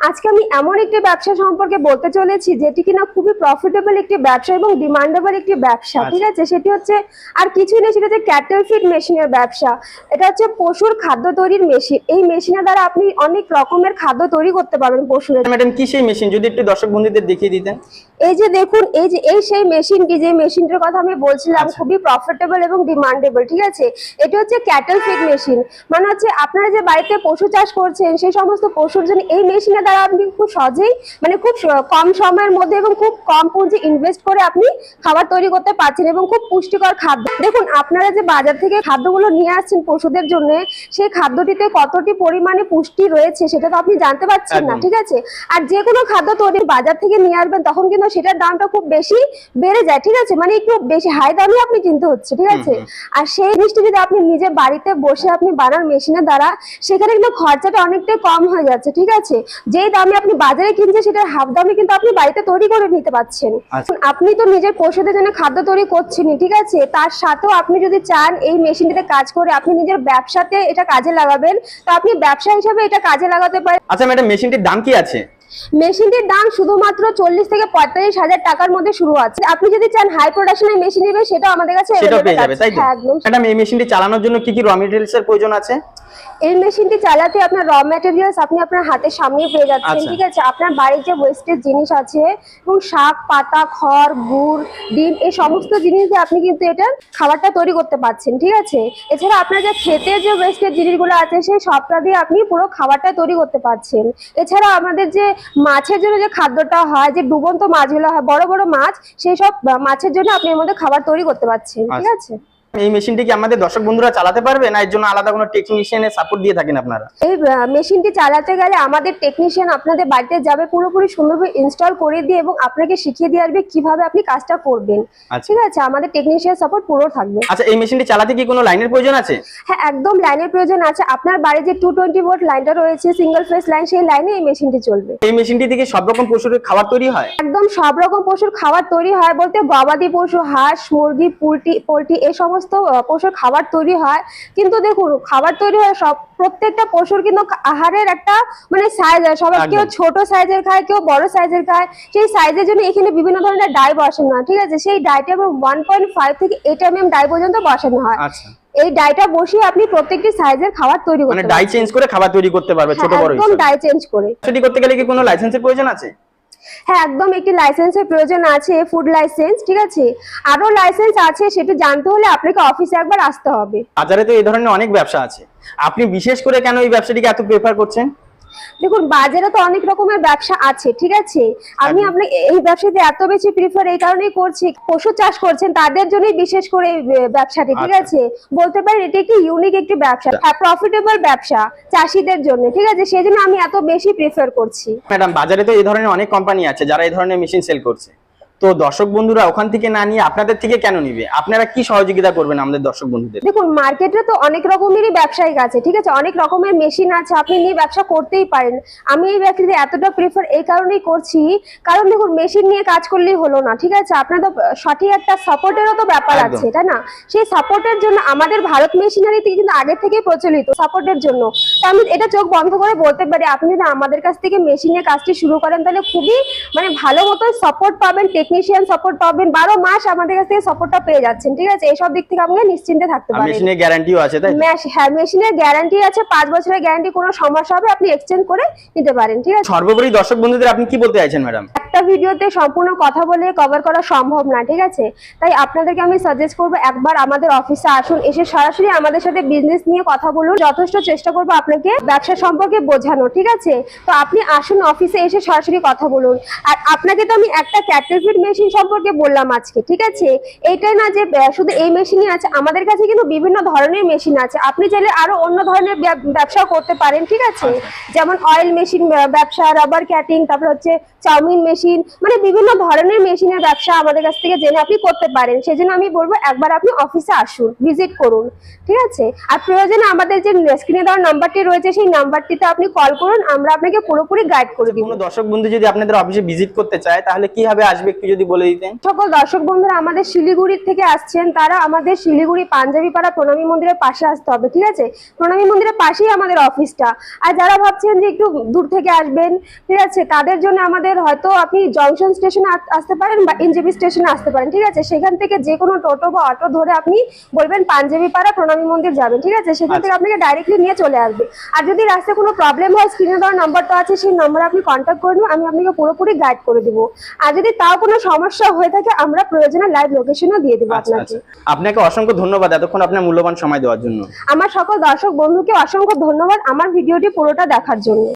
আজকে আমি এমন একটি ব্যবসা সম্পর্কে বলতে চলেছি যেটি কিনা খুবই প্রফিটেবল একটি ব্যবসা এবং ডিমান্ডেবল একটি ব্যবসা। আচ্ছা। ঠিক আছে? সেটি হচ্ছে আর কিছুই নেই সেটা হচ্ছে ক্যাটেল ফিড মেশিনের ব্যবসা। এটা হচ্ছে পশুর খাদ্য তৈরির মেশিন এই মেশিনের দ্বারা আপনি অনেক রকমের খাদ্য তৈরি করতে পারবেন পশুর ম্যাডাম কি সেই মেশিন যদি একটু দর্শক বন্ধুদের দেখিয়ে দিতেন। এই যে দেখুন এই যে এই সেই মেশিনটি যে মেশিনটার কথা আমি বলছিলাম আচ্ছা। খুবই প্রফিটেবল এবং ডিমান্ডেবল ঠিক আছে? এটি হচ্ছে ক্যাটেল ফিড মেশিন মানে হচ্ছে আপনারা যে বাড়িতে পশু চাষ করছেন সেই সমস্ত পশুর জন্য এই মেশিনের দ্বারা আপনি খুব সহজেই মানে খুব কম সময়ের মধ্যে এবং খুব কম পুঁজি ইনভেস্ট করে আপনি খাবার তৈরি করতে পারছেন এবং খুব পুষ্টিকর খাদ্য। দেখুন আপনারা যে বাজার থেকে খাদ্যগুলো নিয়ে আসছেন পশুদের জন্য সেই খাদ্যটিতে কতটি পরিমাণে পুষ্টি রয়েছে সেটা তো আপনি জানতে পারছেন না ঠিক আছে? আর যে কোনো খাদ্য তৈরি বাজার থেকে নিয়ে আসবেন তখন কিন্তু সেটার দামটা খুব বেশি বেড়ে যায় ঠিক আছে? মানে একটু বেশি হাই দামে আপনি কিনতে হচ্ছে ঠিক আছে? আর সেই জিনিসটা যদি আপনি নিজে বাড়িতে বসে আপনি বানান মেশিনের দ্বারা সেখানে কিন্তু খরচাটা অনেকটাই কম হয়ে যাচ্ছে ঠিক আছে? যেই দামে আপনি বাজারে কিনছেন সেটার হাফ দামে কিন্তু আপনি বাড়িতে তৈরি করে নিতে পারছেন আচ্ছা। আপনি তো নিজের পশুদের জন্য খাদ্য তৈরি করছেন ঠিক আছে? তার সাথেও আপনি যদি চান এই মেশিনটিতে কাজ করে আপনি নিজের ব্যবসাতে এটা কাজে লাগাবেন। তো আপনি ব্যবসা হিসাবে এটা কাজে লাগাতে পারেন। আচ্ছা ম্যাডাম মেশিনটির দাম কি আছে? মেশিনটির দাম শুধুমাত্র চল্লিশ থেকে পঁয়তাল্লিশ হাজার টাকার মধ্যে শুরু আছে। আপনি যদি চান হাই প্রোডাকশনের মেশিন নেবেন সেটা আমাদের কাছে হ্যাঁ, একদম। ম্যাডাম এই মেশিনটি চালানোর জন্য কি কি র মেটেরিয়ালস এর প্রয়োজন আছে? এই মেশিনটি চালাতে আপনার র ম্যাটেরিয়ালস আপনি আপনার হাতের সামনে পেয়ে যাচ্ছেন আচ্ছা। ঠিক আছে? আপনার বাড়ির যে ওয়েস্টেজ জিনিস আছে এবং শাক পাতা খড় গুড় ডিম এই সমস্ত জিনিস দিয়ে আপনি কিন্তু এটা খাবারটা তৈরি করতে পারছেন ঠিক আছে? এছাড়া আপনার যে ক্ষেতের যে ওয়েস্টেজ জিনিসগুলো আছে সেই সবটা দিয়ে আপনি পুরো খাবারটা তৈরি করতে পারছেন। এছাড়া আমাদের যে মাছের জন্য যে খাদ্যটা হয় যে ডুবন্ত মাছগুলো হয় বড় বড় মাছ সেই সব মাছের জন্য আপনি এর মধ্যে খাবার তৈরি করতে পারছেন ঠিক আচ্ছা। আছে এই মেশিনটি কি আমাদের দর্শক বন্ধুরা চালাতে পারবে? না এর জন্য আলাদা কোনো টেকনিশিয়ানের সাপোর্ট দিয়ে থাকেন আপনারা? এই মেশিনটি চালাতে গেলে আমাদের টেকনিশিয়ান আপনাদের বাড়িতে যাবে পুরোপুরি সুন্দরভাবে ইনস্টল করে দিয়ে এবং আপনাকে শিখিয়ে দিয়ে আসবে কীভাবে আপনি কাজটা করবেন। আচ্ছা। ঠিক আছে? আমাদের টেকনিশিয়ান সাপোর্ট পুরো থাকবে। আচ্ছা এই মেশিনটি চালাতে কি কোনো লাইনের প্রয়োজন আছে? হ্যাঁ একদম লাইনের প্রয়োজন আছে। আপনার বাড়ি যে টু টোয়েন্টি ভোল্ট লাইনটা রয়েছে সিঙ্গেল ফেস লাইন সেই লাইনে এই মেশিনটি চলবে। এই মেশিনটি থেকে সব রকম পশুর খাবার তৈরি হয়? একদম সব রকম পশুর খাবার তৈরি হয় বলতে গবাদি পশু হাঁস মুরগি পোলট্রি পোলট্রি এই সমস্ত আহ, পশুর খাবার তৈরি হয়। কিন্তু দেখুন খাবার তৈরি হয় সব প্রত্যেকটা পশুর কিন্তু আহারের একটা মানে সাইজ হয়। সবাই কেউ ছোট সাইজের খায় কেউ বড় সাইজের খায়। সেই সাইজের জন্য এখানে বিভিন্ন ধরনের ডাই বসানো হয় ঠিক আছে? সেই ডাইটা ওয়ান পয়েন্ট ফাইভ থেকে এইট এম এম ডাই পর্যন্ত বসানো হয়। আচ্ছা। এই ডাইটা বসিয়ে আপনি প্রত্যেকটি সাইজের খাবার তৈরি মানে করতে ডাই চেঞ্জ করে খাবার তৈরি করতে পারবে ছোট হ্যাঁ, বড় একদম ডাই চেঞ্জ করে। সেটি করতে গেলে কি কোনো লাইসেন্সের প্রয়োজন আছে? হ্যাঁ একদম একটি লাইসেন্সের প্রয়োজন আছে ফুড লাইসেন্স ঠিক আছে? আরও লাইসেন্স আছে, সেটা জানতে হলে আপনাকে অফিসে একবার আসতে হবে। বাজারে তো এই ধরনের অনেক ব্যবসা আছে। আপনি বিশেষ করে কেন এই ব্যবসাটিকে এত প্রেফার করছেন? দেখুন বাজারে তো অনেক রকমের ব্যবসা আছে ঠিক আছে? আমি একদম। আপনাকে এই ব্যবসাতে এত বেশি প্রিফার এই কারণেই করছি। পশু চাষ করছেন তাদের জন্যই বিশেষ করে এই ব্যবসাটি ঠিক আচ্ছা। আছে? বলতে পারেন এটি একটি ইউনিক একটি ব্যবসা হ্যাঁ প্রফিটেবল ব্যবসা চাষিদের জন্য ঠিক আছে? সেই জন্য আমি এত বেশি প্রিফার করছি। ম্যাডাম বাজারে তো এই ধরনের অনেক কোম্পানি আছে যারা এই ধরনের মেশিন সেল করছে। তো দর্শক বন্ধুরা ওখান থেকে না নিয়ে আপনাদের থেকে কেন নিবে? আপনারা কি সহযোগিতা করবেন আমাদের দর্শক বন্ধুদের? দেখুন মার্কেটে তো অনেক রকমেরই ব্যবসায়িক আছে ঠিক আছে? অনেক রকমের মেশিন আছে আপনি নিয়ে ব্যবসা করতেই পারেন। আমি এই ব্যবসাতে এতটা প্রিফার এই কারণেই করছি কারণ দেখুন মেশিন নিয়ে কাজ করলেই হলো না ঠিক আছে? আপনার তো সঠিক একটা সাপোর্টেরও তো ব্যাপার আছে তাই না? সেই সাপোর্টের জন্য আমাদের ভারত মেশিনারি কিন্তু আগে থেকে প্রচলিত সাপোর্টের জন্য। তো আমি এটা চোখ বন্ধ করে বলতে পারি আপনি যদি আমাদের কাছ থেকে মেশিন নিয়ে কাজটি শুরু করেন তাহলে খুবই মানে ভালো মতো সাপোর্ট পাবেন টেকনিশিয়ান সাপোর্ট পাবেন। বারো মাস আমাদের কাছ থেকে সাপোর্টটা পেয়ে যাচ্ছেন ঠিক আছে? এইসব দিক থেকে আপনাকে নিশ্চিন্তে থাকতে পারেন। মেশিনের গ্যারান্টিও আছে তাই মেশ- হ্যাঁ মেশিনের গ্যারান্টি আছে পাঁচ বছরের গ্যারান্টি কোনো সমস্যা হবে আপনি এক্সচেঞ্জ করে নিতে পারেন ঠিক আছে? সর্বোপরি দর্শক বন্ধুদের আপনি কি বলতে চাইছেন ম্যাডাম একটা ভিডিওতে সম্পূর্ণ কথা বলে কভার করা সম্ভব না ঠিক আছে? তাই আপনাদেরকে আমি সাজেস্ট করব একবার আমাদের অফিসে আসুন এসে সরাসরি আমাদের সাথে বিজনেস নিয়ে কথা বলুন। যথেষ্ট চেষ্টা করব আপনাকে ব্যবসা সম্পর্কে বোঝানো ঠিক আছে? তো আপনি আসুন অফিসে এসে সরাসরি কথা বলুন। আর আপনাকে তো আমি একটা ক্যাটেলফিড মেশিন সম্পর্কে বললাম আজকে ঠিক আছে? এইটাই না যে শুধু এই মেশিনই আছে আমাদের কাছে কিন্তু বিভিন্ন ধরনের মেশিন আছে। আপনি চাইলে আরও অন্য ধরনের ব্যব- ব্যবসাও করতে পারেন ঠিক আছে? যেমন অয়েল মেশিন ব্যবসা রাবার ক্যাটিং তারপর হচ্ছে চাউমিন মেশিন মানে বিভিন্ন ধরনের মেশিনের ব্যবসা আমাদের কাছ থেকে জেনে আপনি করতে পারেন। সেজন্য আমি বলব একবার আপনি অফিসে আসুন ভিজিট করুন ঠিক আছে? আর প্রয়োজনে আমাদের যে স্ক্রিনে দেওয়ার নাম্বারটি রয়েছে সেই নাম্বারটিতে আপনি কল করুন আমরা আপনাকে পুরোপুরি গাইড করে দিব কোনো দর্শক বন্ধু যদি আপনাদের অফিসে ভিজিট করতে চায় তাহলে কীভাবে আসবে একটু যদি বলে দিতেন? সকল দর্শক বন্ধুরা আমাদের শিলিগুড়ি থেকে আসছেন তারা আমাদের শিলিগুড়ি পাঞ্জাবি পাড়া প্রণামী মন্দিরের পাশে আসতে হবে ঠিক আছে? প্রণামী মন্দিরের পাশেই আমাদের অফিসটা। আর যারা ভাবছেন যে একটু দূর থেকে আসবেন ঠিক আছে তাদের জন্য আমাদের হয়তো আপনি জংশন স্টেশনে আসতে পারেন বা এনজেপি স্টেশনে আসতে পারেন ঠিক আছে? সেখান থেকে যে কোনো টোটো বা অটো ধরে আপনি বলবেন পাঞ্জাবি পাড়া প্রণামী মন্দির যাবেন ঠিক আছে? সেখান থেকে আপনাকে ডাইরেক্টলি নিয়ে চলে আসবে। আর যদি রাস্তায় কোনো প্রবলেম হয় স্ক্রিনে দেওয়ার নাম্বারটা আছে সেই নাম্বারে আপনি কন্ট্যাক্ট করে আমি আপনাকে পুরোপুরি গাইড করে দেবো। আর যদি তাও কোনো সমস্যা হয়ে থাকে আমরা প্রয়োজনে লাইভ লোকেশনও দিয়ে দেবো আচ্ছা আপনাকে। আচ্ছা। আপনাকে অসংখ্য ধন্যবাদ এতক্ষণ আপনার মূল্যবান সময় দেওয়ার জন্য। আমার সকল দর্শক বন্ধুকে অসংখ্য ধন্যবাদ আমার ভিডিওটি পুরোটা দেখার জন্য।